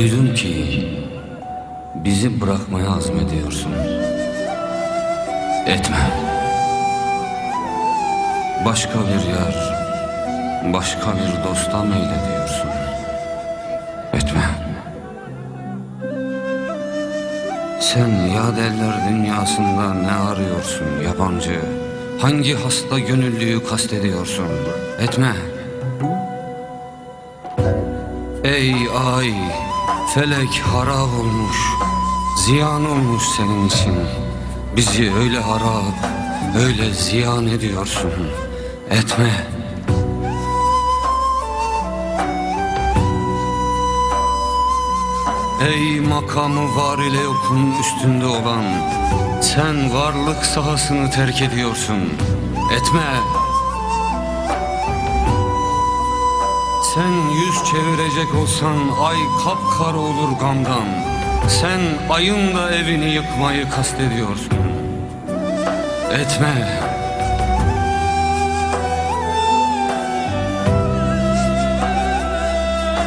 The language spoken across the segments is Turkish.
Duydum ki bizi bırakmaya azmediyorsun. Etme. Başka bir yer, başka bir dosta meylediyorsun. Etme. Sen yad eller dünyasında ne arıyorsun yabancı? Hangi hasta gönüllüyü kastediyorsun? Etme. Ey ay, felek harap olmuş, ziyan olmuş senin için. Bizi öyle harap, öyle ziyan ediyorsun. Etme. Ey makamı var ile yokun üstünde olan, sen varlık sahasını terk ediyorsun. Etme. Sen yüz çevirecek olsan ay kapkara olur gamdan. Sen ayın da evini yıkmayı kastediyorsun. Etme.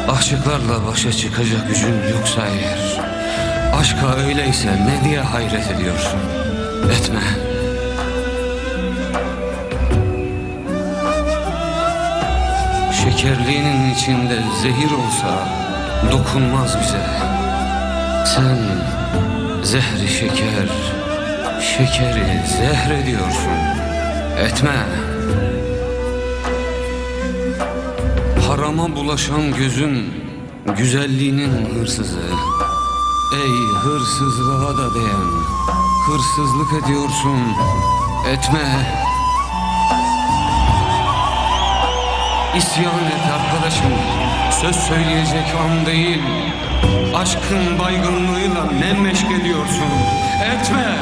Aşıklarla başa çıkacak gücün yoksa eğer Aşka öyleyse ne diye hayret ediyorsun Etme Şekerliğinin içinde zehir olsa dokunmaz bize. Sen zehri şeker, şekeri zehrediyorsun. Etme. Harama bulaşan gözün güzelliğinin hırsızı. Ey hırsızlığa da değen, hırsızlık ediyorsun. Etme. İsyan et arkadaşım. Söz söyleyecek an değil. Aşkın baygınlığıyla ne meşk ediyorsun? Etme